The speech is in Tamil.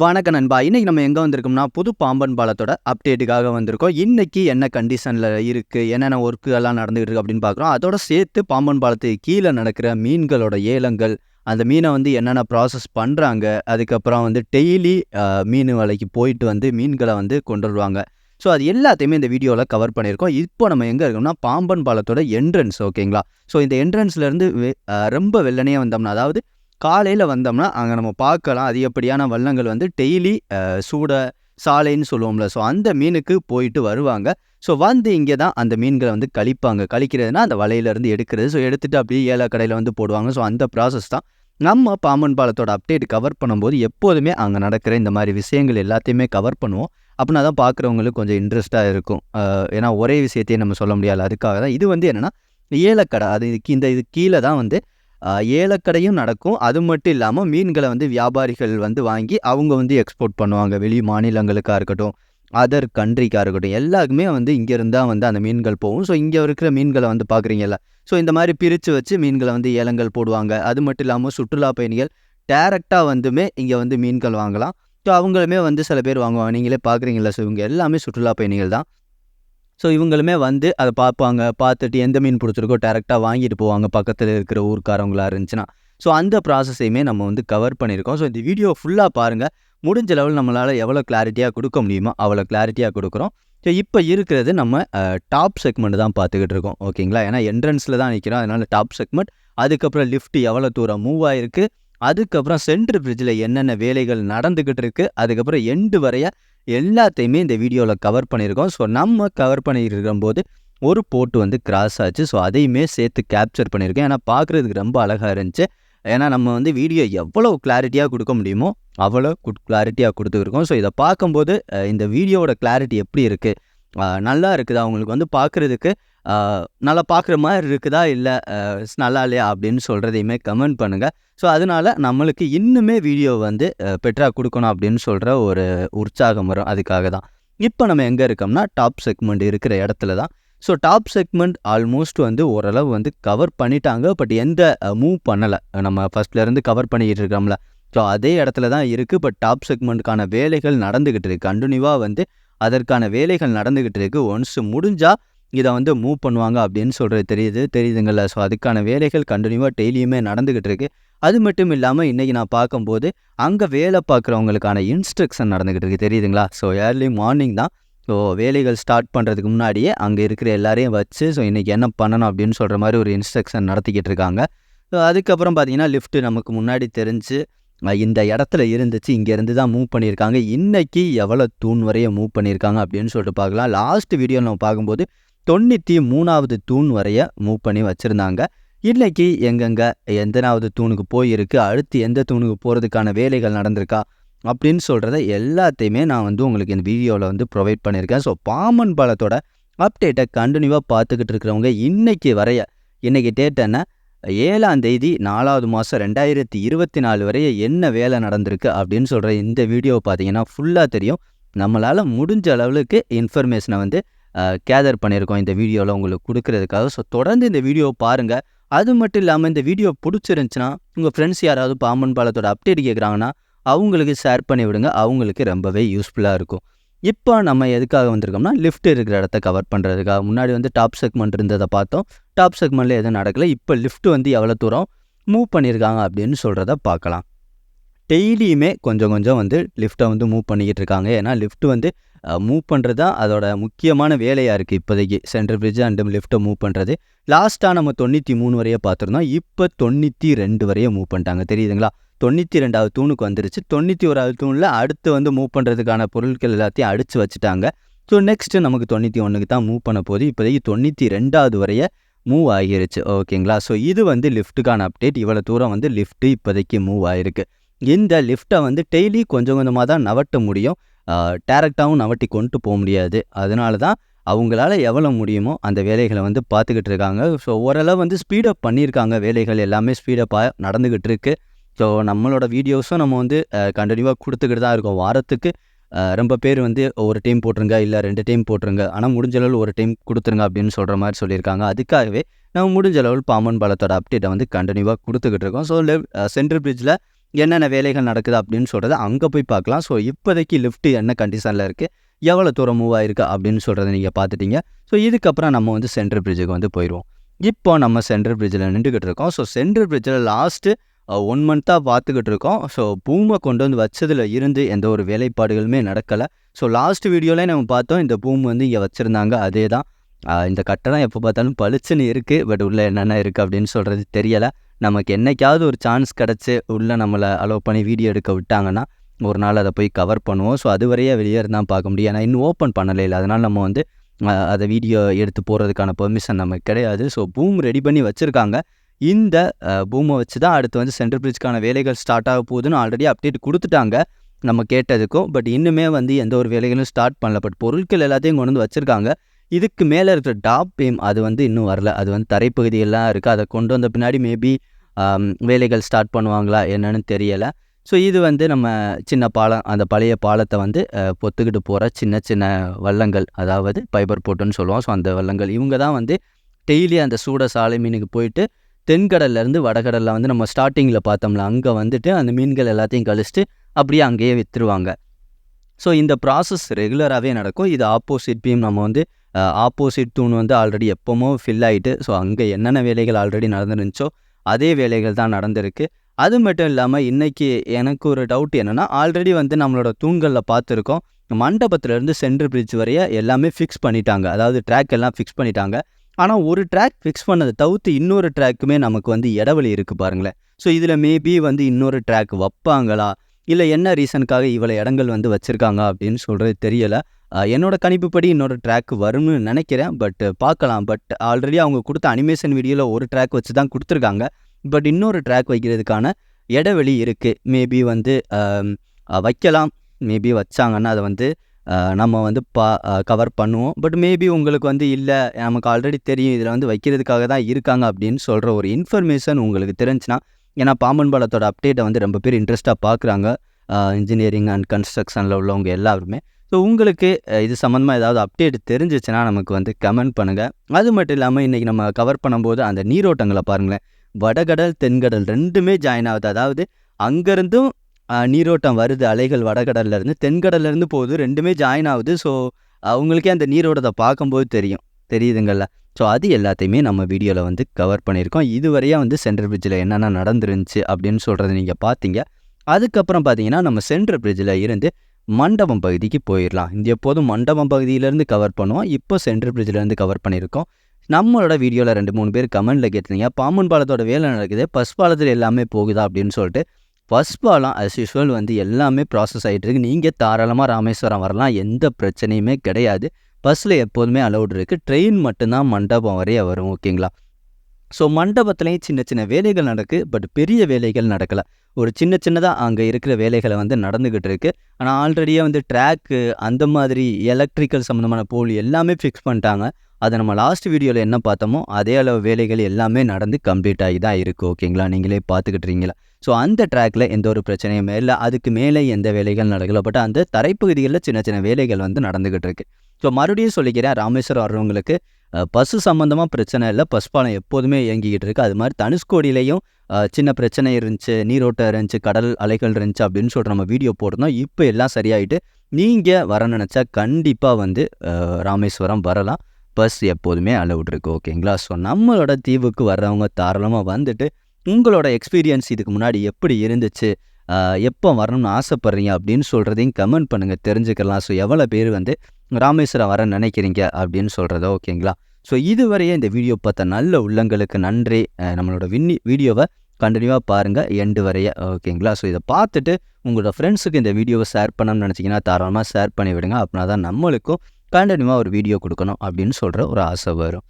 வணக்க நண்பா. இன்றைக்கி நம்ம எங்கே வந்திருக்கோம்னா புது பாம்பன் பாலத்தோட அப்டேட்டுக்காக வந்திருக்கோம். இன்றைக்கி என்ன கண்டிஷனில் இருக்குது என்னென்ன ஒர்க்கு எல்லாம் நடந்துகிட்டு இருக்கு அப்படின்னு பார்க்குறோம். அதோட சேர்த்து பாம்பன் பாலத்துக்கு கீழே நடக்கிற மீன்களோட ஏலங்கள் அந்த மீனை வந்து என்னென்ன ப்ராசஸ் பண்ணுறாங்க அதுக்கப்புறம் வந்து டெய்லி மீன் வலைக்கு போயிட்டு வந்து மீன்களை வந்து கொண்டு வருவாங்க. ஸோ அது எல்லாத்தையுமே இந்த வீடியோவில் கவர் பண்ணியிருக்கோம். இப்போ நம்ம எங்கே இருக்கோம்னா பாம்பன் பாலத்தோட என்ட்ரன்ஸ் ஓகேங்களா ஸோ இந்த என்ட்ரன்ஸ்லேருந்து ரொம்ப வெள்ளனையே வந்தோம்னா அதாவது காலையில் வந்தோம்னா அங்கே நம்ம பார்க்கலாம். அதிகப்படியான வள்ளங்கள் வந்து டெய்லி சூட சாலைன்னு சொல்லுவோம்ல. ஸோ அந்த மீனுக்கு போயிட்டு வருவாங்க. ஸோ வந்து இங்கே தான் அந்த மீன்களை வந்து கழிப்பாங்க. கழிக்கிறதுனா அந்த வலையிலேருந்து எடுக்கிறது. ஸோ எடுத்துகிட்டு அப்படியே ஏழை கடையில் வந்து போடுவாங்க. ஸோ அந்த ப்ராசஸ் தான். நம்ம பாம்பன் பாலத்தோட அப்டேட் கவர் பண்ணும்போது எப்போதுமே அங்கே நடக்கிற இந்த மாதிரி விஷயங்கள் எல்லாத்தையுமே கவர் பண்ணுவோம். அப்படின்னா தான் பார்க்குறவங்களுக்கு கொஞ்சம் இன்ட்ரெஸ்ட்டாக இருக்கும். ஏன்னா ஒரே விஷயத்தையே நம்ம சொல்ல முடியாது. அதுக்காக தான். இது வந்து என்னென்னா ஏலக்கடை. அது இந்த இது கீழே தான் வந்து ஏலக்கடையும் நடக்கும். அது மட்டும் இல்லாமல் மீன்களை வந்து வியாபாரிகள் வந்து வாங்கி அவங்க வந்து எக்ஸ்போர்ட் பண்ணுவாங்க. வெளி மாநிலங்களுக்காக இருக்கட்டும் அதர் கண்ட்ரிக்காக இருக்கட்டும். எல்லாருக்குமே வந்து இங்கேருந்து தான் வந்து அந்த மீன்கள் போகும். ஸோ இங்கே இருக்கிற மீன்களை வந்து பார்க்குறீங்கல்ல ஸோ இந்த மாதிரி பிரித்து வச்சு மீன்களை வந்து ஏலங்கள் போடுவாங்க. அது மட்டும் இல்லாமல் சுற்றுலா பயணிகள் டேரெக்டாக வந்துமே இங்கே வந்து மீன்கள் வாங்கலாம். ஸோ அவங்களுமே வந்து சில பேர் வாங்குவாங்க. நீங்களே பார்க்குறீங்களா ஸோ இவங்க எல்லாமே சுற்றுலா பயணிகள் தான். ஸோ இவங்களுமே வந்து அதை பார்ப்பாங்க. பார்த்துட்டு எந்த மீன் பிடிச்சிருக்கோ டேரெக்டாக வாங்கிட்டு போவாங்க. பக்கத்தில் இருக்கிற ஊர்க்காரவங்களா இருந்துச்சுன்னா. ஸோ அந்த ப்ராசஸையுமே நம்ம வந்து கவர் பண்ணியிருக்கோம். ஸோ இந்த வீடியோ ஃபுல்லாக பாருங்கள் முடிஞ்ச லெவல் நம்மளால் எவ்வளோ கிளாரிட்டியாக கொடுக்க முடியுமோ அவ்வளோ கிளாரிட்டியாக கொடுக்குறோம். ஸோ இப்போ இருக்கிறது நம்ம டாப் செக்மெண்ட் தான் பார்த்துக்கிட்டு இருக்கோம். ஓகேங்களா? ஏன்னா என்ட்ரன்ஸில் தான் நிற்கிறோம் அதனால் டாப் செக்மெண்ட் அதுக்கப்புறம் லிஃப்ட் எவ்வளோ தூரம் மூவ் ஆயிருக்கு. அதுக்கப்புறம் சென்ட்ரு பிரிட்ஜில் என்னென்ன வேலைகள் நடந்துக்கிட்டு இருக்குது அதுக்கப்புறம் எண்டு வரைய எல்லாத்தையுமே இந்த வீடியோவில் கவர் பண்ணியிருக்கோம். ஸோ நம்ம கவர் பண்ணியிருக்கும் போது ஒரு போட்டு வந்து கிராஸ் ஆச்சு. ஸோ அதையுமே சேர்த்து கேப்சர் பண்ணியிருக்கேன். ஏன்னா பார்க்குறதுக்கு ரொம்ப அழகாக இருந்துச்சு. ஏன்னா நம்ம வந்து வீடியோ எவ்வளோ கிளாரிட்டியாக கொடுக்க முடியுமோ அவ்வளோ குட் கிளாரிட்டியாக கொடுத்துருக்கோம். ஸோ இதை பார்க்கும்போது இந்த வீடியோவோட கிளாரிட்டி எப்படி இருக்குது நல்லா இருக்குது? அவங்களுக்கு வந்து பார்க்குறதுக்கு நல்லா பார்க்குற மாதிரி இருக்குதா? இல்லை நல்லா இல்லையா? அப்படின்னு சொல்கிறதையுமே கமெண்ட் பண்ணுங்கள் ஸோ அதனால நம்மளுக்கு இன்னுமே வீடியோ வந்து பெட்ரா கொடுக்கணும் அப்படின்னு சொல்கிற ஒரு உற்சாகம் வரும். அதுக்காக தான். இப்போ நம்ம எங்கே இருக்கோம்னா டாப் செக்மெண்ட் இருக்கிற இடத்துல தான். ஸோ டாப் செக்மெண்ட் ஆல்மோஸ்ட் வந்து ஓரளவு வந்து கவர் பண்ணிட்டாங்க. பட் எந்த மூவ் பண்ணலை. நம்ம ஃபஸ்ட்லேருந்து கவர் பண்ணிக்கிட்டு இருக்கோம்ல. ஸோ அதே இடத்துல தான் இருக்குது பட் டாப் செக்மெண்ட்டுக்கான வேலைகள் நடந்துக்கிட்டு இருக்கு. கண்டினியூவாக வந்து அதற்கான வேலைகள் நடந்துக்கிட்டு இருக்கு. ஒன்ஸ் முடிஞ்சால் இதை வந்து மூவ் பண்ணுவாங்க அப்படின்னு சொல்கிறது தெரியுது. தெரியுதுங்கள ஸோ அதுக்கான வேலைகள் கண்டினியூவாக டெய்லியுமே நடந்துக்கிட்டு இருக்குது அது மட்டும் இல்லாமல் இன்றைக்கி நான் பார்க்கும்போது அங்கே வேலை பார்க்குறவங்களுக்கான இன்ஸ்ட்ரக்ஷன் நடந்துக்கிட்டு இருக்குது தெரியுதுங்களா? ஸோ ஏர்லி மார்னிங் தான். ஸோ வேலைகள் ஸ்டார்ட் பண்ணுறதுக்கு முன்னாடியே அங்கே இருக்கிற எல்லாரையும் வச்சு ஸோ இன்றைக்கி என்ன பண்ணணும் அப்படின்னு சொல்கிற மாதிரி ஒரு இன்ஸ்ட்ரக்ஷன் நடத்திக்கிட்டு இருக்காங்க. ஸோ அதுக்கப்புறம் பார்த்தீங்கன்னா லிஃப்ட்டு நமக்கு முன்னாடி தெரிஞ்சு இந்த இடத்துல இருந்துச்சு. இங்கேருந்து தான் மூவ் பண்ணியிருக்காங்க. இன்றைக்கி எவ்வளோ தூண் வரைய மூவ் பண்ணியிருக்காங்க அப்படின்னு சொல்லிட்டு பார்க்கலாம். லாஸ்ட் வீடியோ நம்ம பார்க்கும்போது தொண்ணூற்றி மூணாவது தூண் வரைய மூவ் பண்ணி வச்சுருந்தாங்க. இன்னைக்கு எங்கெங்கே எந்தனாவது தூணுக்கு போயிருக்கு அடுத்து எந்த தூணுக்கு போகிறதுக்கான வேலைகள் நடந்திருக்கா அப்படின்னு சொல்கிறத எல்லாத்தையுமே நான் வந்து உங்களுக்கு இந்த வீடியோவில் வந்து ப்ரொவைட் பண்ணியிருக்கேன். ஸோ பாமன் பாலத்தோட அப்டேட்டை கண்டினியூவாக பார்த்துக்கிட்டு இருக்கிறவங்க இன்னைக்கு வரைய இன்னைக்கு டேட் என்ன? ஏழாம் தேதி நாலாவது மாதம் ரெண்டாயிரத்தி இருபத்தி நாலு வரைய என்ன வேலை நடந்திருக்கு அப்படின்னு சொல்கிற இந்த வீடியோ பார்த்தீங்கன்னா ஃபுல்லாக தெரியும். நம்மளால் முடிஞ்ச அளவுக்கு இன்ஃபர்மேஷனை வந்து கேதர் பண்ணியிருக்கோம் இந்த வீடியோவில் உங்களுக்கு கொடுக்கறதுக்காக. ஸோ தொடர்ந்து இந்த வீடியோவை பாருங்கள் அது மட்டும் இல்லாமல் இந்த வீடியோ பிடிச்சிருந்துச்சுன்னா உங்கள் ஃப்ரெண்ட்ஸ் யாராவது பாம்பன் பாலத்தோட அப்டேட் கேட்குறாங்கன்னா அவங்களுக்கு ஷேர் பண்ணி விடுங்க. அவங்களுக்கு ரொம்பவே யூஸ்ஃபுல்லாக இருக்கும். இப்போ நம்ம எதுக்காக வந்திருக்கோம்னா லிஃப்ட் இருக்கிற இடத்த கவர் பண்ணுறதுக்காக முன்னாடி வந்து டாப் செக்மெண்ட் இருந்ததை பார்த்தோம். டாப் செக்மெண்ட்டில் எதுவும் நடக்கல. இப்போ லிஃப்ட் வந்து எவ்வளோ தூரம் மூவ் பண்ணியிருக்காங்க அப்படின்னு சொல்கிறத பார்க்கலாம். டெய்லியுமே கொஞ்சம் கொஞ்சம் வந்து லிஃப்ட்டை வந்து மூவ் பண்ணிக்கிட்டு இருக்காங்க. ஏன்னா லிஃப்ட் வந்து மூவ் பண்ணுறது தான் அதோட முக்கியமான வேலையாக இருக்குது இப்போதைக்கு. சென்ட்ரல் பிரிட்ஜ் அண்ட் லிஃப்ட்டை மூவ் பண்ணுறது லாஸ்ட்டாக நம்ம தொண்ணூற்றி மூணு வரைய பார்த்துருந்தோம். இப்போ தொண்ணூற்றி ரெண்டு வரைய மூவ் பண்ணிட்டாங்க. தெரியுதுங்களா? தொண்ணூற்றி ரெண்டாவது தூணுக்கு வந்துருச்சு. தொண்ணூற்றி ஓராவது தூணில் அடுத்து வந்து மூவ் பண்ணுறதுக்கான பொருட்கள் எல்லாத்தையும் அடித்து வச்சுட்டாங்க. ஸோ நெக்ஸ்ட்டு நமக்கு தொண்ணூற்றி ஒன்றுக்கு தான் மூவ் பண்ண போது இப்போதைக்கு தொண்ணூற்றி ரெண்டாவது வரைய மூவ் ஆகிருச்சு. ஓகேங்களா? ஸோ இது வந்து லிஃப்ட்டுக்கான அப்டேட் இவ்வளோ தூரம் வந்து லிஃப்ட்டு இப்போதைக்கு மூவ் ஆகிருக்கு இந்த லிஃப்ட்டை வந்து டெய்லி கொஞ்சம் கொஞ்சமாக தான் நவட்ட முடியும். டேரெக்டாகவும் நவட்டி கொண்டு போக முடியாது. அதனால தான் அவங்களால எவ்வளோ முடியுமோ அந்த வேலைகளை வந்து பார்த்துக்கிட்டு இருக்காங்க. ஸோ ஓரளவு வந்து ஸ்பீடப் பண்ணியிருக்காங்க. வேலைகள் எல்லாமே ஸ்பீடப்பாக நடந்துக்கிட்டு இருக்கு. ஸோ நம்மளோட வீடியோஸும் நம்ம வந்து கண்டினியூவாக கொடுத்துக்கிட்டு தான் இருக்கோம். வாரத்துக்கு ரொம்ப பேர் வந்து ஒரு டைம் போட்டுருங்க இல்லை ரெண்டு டைம் போட்டுருங்க. ஆனால் முடிஞ்ச அளவு ஒரு டைம் கொடுத்துருங்க அப்படின்னு சொல்கிற மாதிரி சொல்லியிருக்காங்க. அதுக்காகவே நம்ம முடிஞ்ச அளவு பாமன் பாலத்தோட அப்டேட்டை வந்து கண்டினியூவாக கொடுத்துக்கிட்டு இருக்கோம். ஸோ லெவ் சென்ட்ரல் பிரிட்ஜில் என்னென்ன வேலைகள் நடக்குது அப்படின்னு சொல்கிறத அங்கே போய் பார்க்கலாம். ஸோ இப்போதைக்கு லிஃப்ட் என்ன கண்டிஷனில் இருக்குது எவ்வளோ தூரம் மூவ் ஆயிருக்கு அப்படின்னு சொல்கிறத நீங்கள் பார்த்துட்டீங்க. ஸோ இதுக்கப்புறம் நம்ம வந்து சென்ட்ரல் பிரிட்ஜுக்கு வந்து போயிடுவோம். இப்போ நம்ம சென்ட்ரல் பிரிட்ஜில் நின்றுக்கிட்டு இருக்கோம். ஸோ சென்ட்ரல் பிரிட்ஜில் லாஸ்ட்டு ஒன் மந்த்தாக பார்த்துக்கிட்டு இருக்கோம். ஸோ பூமை கொண்டு வந்து வச்சதில் இருந்து எந்த ஒரு வேலைப்பாடுகளுமே நடக்கலை. ஸோ லாஸ்ட் வீடியோவில் நம்ம பார்த்தோம். இந்த பூம் வந்து இங்கே வச்சுருந்தாங்க. அதே தான் இந்த கட்டடம் எப்போ பார்த்தாலும் பளிச்சுன்னு இருக்குது பட் உள்ளே என்னென்ன இருக்குது அப்படின்னு சொல்கிறது தெரியலை. நமக்கு என்னைக்காவது ஒரு சான்ஸ் கிடச்சி உள்ளே நம்மளை அலோவ் பண்ணி வீடியோ எடுக்க விட்டாங்கன்னா ஒரு நாள் அதை போய் கவர் பண்ணுவோம். ஸோ அது வரையே வெளியே இருந்தால் பார்க்க முடியும். ஏன்னா இன்னும் ஓப்பன் பண்ணலை இல்லை. அதனால் நம்ம வந்து அதை வீடியோ எடுத்து போகிறதுக்கான பெர்மிஷன் நமக்கு கிடையாது. ஸோ பூம் ரெடி பண்ணி வச்சுருக்காங்க. இந்த பூமை வச்சு தான் அடுத்து வந்து சென்ட்ரல் பிரிட்ஜ்க்கான வேலைகள் ஸ்டார்ட் ஆக போகுதுன்னு ஆல்ரெடி அப்டேட் கொடுத்துட்டாங்க நம்ம கேட்டதுக்கும். பட் இன்னுமே வந்து எந்த ஒரு வேலைகளும் ஸ்டார்ட் பண்ணல. பட் பொருட்கள் எல்லாத்தையும் கொண்டு வந்து வச்சுருக்காங்க. இதுக்கு மேலே இருக்கிற டாப் பீம் அது வந்து இன்னும் வரல. அது வந்து தரைப்பகுதியெல்லாம் இருக்குது அதை கொண்டு வந்த பின்னாடி மேபி வேலைகள் ஸ்டார்ட் பண்ணுவாங்களா என்னன்னு தெரியலை. ஸோ இது வந்து நம்ம சின்ன பாலம் அந்த பழைய பாலத்தை வந்து பொத்துக்கிட்டு போகிற சின்ன சின்ன வள்ளங்கள் அதாவது பைபர் போட்டுன்னு சொல்லுவோம். ஸோ அந்த வள்ளங்கள் இவங்க தான் வந்து டெய்லி அந்த சூட சாலை மீனுக்கு போயிட்டு தென்கடல்லேருந்து வடகடலில் வந்து நம்ம ஸ்டார்டிங்கில் பார்த்தோம்ல அங்கே வந்துட்டு அந்த மீன்கள் எல்லாத்தையும் கழிச்சிட்டு அப்படியே அங்கேயே விற்றுருவாங்க ஸோ இந்த ப்ராசஸ் ரெகுலராகவே நடக்கும். இது ஆப்போசிட் பீம் நம்ம வந்து ஆப்போசிட் தூண் வந்து ஆல்ரெடி எப்போமோ ஃபில் ஆகிட்டு ஸோ அங்கே என்னென்ன வேலைகள் ஆல்ரெடி நடந்துருந்துச்சோ அதே வேலைகள் தான் நடந்திருக்கு. அது மட்டும் இல்லாமல் இன்றைக்கி எனக்கு ஒரு டவுட் என்னென்னா ஆல்ரெடி வந்து நம்மளோட தூண்களில் பார்த்துருக்கோம். மண்டபத்திலேருந்து சென்ட்ரல் பிரிட்ஜ் வரைய எல்லாமே ஃபிக்ஸ் பண்ணிட்டாங்க. அதாவது ட்ராக் எல்லாம் ஃபிக்ஸ் பண்ணிட்டாங்க. ஆனால் ஒரு ட்ராக் ஃபிக்ஸ் பண்ணதை தவிர்த்து இன்னொரு ட்ராக்குமே நமக்கு வந்து இடவெளி இருக்குது பாருங்களேன். ஸோ இதில் மேபி வந்து இன்னொரு ட்ராக் வைப்பாங்களா? இல்லை என்ன ரீசனுக்காக இவ்வளோ இடங்கள் வந்து வச்சுருக்காங்க? அப்படின்னு சொல்கிறது தெரியலை. என்னோட கணிப்புப்படி இன்னொரு ட்ராக் வரும்னு நினைக்கிறேன். பட் பார்க்கலாம். பட் ஆல்ரெடி அவங்க கொடுத்த அனிமேஷன் வீடியோவில் ஒரு ட்ராக் வச்சு தான் கொடுத்துருக்காங்க. பட் இன்னொரு ட்ராக் வைக்கிறதுக்கான இடைவெளி இருக்குது மேபி வந்து வைக்கலாம். மேபி வச்சாங்கன்னா அதை வந்து நம்ம வந்து பா கவர் பண்ணுவோம். பட் மேபி உங்களுக்கு வந்து இல்லை நமக்கு ஆல்ரெடி தெரியும். இதில் வந்து வைக்கிறதுக்காக தான் இருக்காங்க அப்படின்னு சொல்கிற ஒரு இன்ஃபர்மேஷன் உங்களுக்கு தெரிஞ்சுன்னா ஏன்னா பாம்பன் பாலத்தோட அப்டேட்டை வந்து ரொம்ப பேர் இன்ட்ரெஸ்ட்டாக பார்க்குறாங்க இன்ஜினியரிங் அண்ட் கன்ஸ்ட்ரக்ஷனில் உள்ளவங்க எல்லாருமே. ஸோ உங்களுக்கு இது சம்மந்தமாக ஏதாவது அப்டேட் தெரிஞ்சிச்சுன்னா நமக்கு வந்து கமெண்ட் பண்ணுங்கள் அது மட்டும் இல்லாமல் இன்றைக்கி நம்ம கவர் பண்ணும்போது அந்த நீரோட்டங்களை பாருங்களேன். வடகடல் தென்கடல் ரெண்டுமே ஜாயின் ஆகுது. அதாவது அங்கேருந்தும் நீரோட்டம் வருது அலைகள் வடகடல்ல இருந்து தென்கடல்ல இருந்து போகுது ரெண்டுமே ஜாயின் ஆகுது. ஸோ அவங்களுக்கே அந்த நீரோட்டத்தை பார்க்கும்போது தெரியும். தெரியுதுங்களா ஸோ அது எல்லாத்தையுமே நம்ம வீடியோவில் வந்து கவர் பண்ணியிருக்கோம். இதுவரையாக வந்து சென்ட்ரல் பிரிட்ஜில் என்னென்ன நடந்துருந்துச்சு அப்படின்னு சொல்கிறத நீங்கள் பார்த்தீங்க அதுக்கப்புறம் பார்த்தீங்கன்னா நம்ம சென்ட்ரல் பிரிட்ஜில் இருந்து மண்டபம் பகுதிக்கு போயிடலாம். இந்த எப்போதும் மண்டபம் பகுதியிலேருந்து கவர் பண்ணுவோம். இப்போ சென்ட்ரல் பிரிட்ஜிலேருந்து கவர் பண்ணியிருக்கோம். நம்மளோட வீடியோவில் ரெண்டு மூணு பேர் கமெண்ட்டில் கேட்டிருந்தீங்க. பாம்பன் பாலத்தோட வேலை நடக்குது. பஸ் பாலத்தில் எல்லாமே போகுதா அப்படின்னு சொல்லிட்டு ஃபஸ்ட் பாலம் அஸ் யூஸ்வல் வந்து எல்லாமே ப்ராசஸ் ஆகிட்டு இருக்கு. நீங்கள் தாராளமாக ராமேஸ்வரம் வரலாம். எந்த பிரச்சனையுமே கிடையாது. பஸ்ஸில் எப்போதுமே அலௌட் இருக்குது ட்ரெயின் மட்டும்தான் மண்டபம் வரைய வரும் ஓகேங்களா ஸோ மண்டபத்துலேயும் சின்ன சின்ன வேலைகள் நடக்கு பட் பெரிய வேலைகள் நடக்கலை. ஒரு சின்ன சின்னதாக அங்கே இருக்கிற வேலைகளை வந்து நடந்துக்கிட்டு இருக்கு. ஆனால் ஆல்ரெடியே வந்து ட்ராக்கு அந்த மாதிரி எலக்ட்ரிக்கல் சம்மந்தமான போல் எல்லாமே ஃபிக்ஸ் பண்ணிட்டாங்க. அதை நம்ம லாஸ்ட் வீடியோவில் என்ன பார்த்தோமோ அதே அளவு வேலைகள் எல்லாமே நடந்து கம்ப்ளீட் ஆகி தான் இருக்குது ஓகேங்களா நீங்களே பார்த்துக்கிட்டுறீங்களா ஸோ அந்த ட்ராக்கில் எந்த ஒரு பிரச்சனையுமே இல்லை. அதுக்கு மேலே எந்த வேலைகள் நடக்கல பட் அந்த தரைப்பகுதிகளில் சின்ன சின்ன வேலைகள் வந்து நடந்துக்கிட்டு இருக்கு. ஸோ மறுபடியும் சொல்லிக்கிறேன் ராமேஸ்வரம் வர்றவங்களுக்கு பசு பஸ்ஸு சம்மந்தமாக பிரச்சனை இல்லை. பஸ் பாலம் எப்போதுமே இயங்கிக்கிட்டு இருக்கு. அது மாதிரி தனுஷ்கோடியிலையும் சின்ன பிரச்சனை இருந்துச்சு நீரோட்டம் இருந்துச்சு கடல் அலைகள் இருந்துச்சு அப்படின்னு சொல்லிட்டு நம்ம வீடியோ போட்டிருந்தோம். இப்போ எல்லாம் சரியாயிட்டு நீங்கள் வர நினச்சா கண்டிப்பாக வந்து ராமேஸ்வரம் வரலாம். பஸ் எப்போதுமே அலவுட்ருக்கு ஓகேங்களா? ஸோ நம்மளோட தீவுக்கு வர்றவங்க தாராளமாக வந்துட்டு உங்களோட எக்ஸ்பீரியன்ஸ் இதுக்கு முன்னாடி எப்படி இருந்துச்சு எப்போ வரணும்னு ஆசைப்பட்றீங்க அப்படின்னு சொல்கிறதையும் கமெண்ட் பண்ணுங்கள் தெரிஞ்சுக்கலாம். ஸோ எவ்வளோ பேர் வந்து ராமேஸ்வரம் வர நினைக்கிறீங்க அப்படின்னு சொல்கிறத ஓகேங்களா? ஸோ இதுவரையே இந்த வீடியோ பார்த்த நல்ல உள்ளங்களுக்கு நன்றி. நம்மளோட வின்னி வீடியோவை கண்டினியூவாக பாருங்கள் எண்டு வரைய ஓகேங்களா? ஸோ இதை பார்த்துட்டு உங்களோட ஃப்ரெண்ட்ஸுக்கு இந்த வீடியோவை ஷேர் பண்ணணும்னு நினச்சிங்கன்னா தாராளமாக ஷேர் பண்ணி விடுங்க அப்படின்னா தான் நம்மளுக்கும் கண்டினியூவாக ஒரு வீடியோ கொடுக்கணும் அப்படின்னு சொல்கிற ஒரு ஆசை வரும்.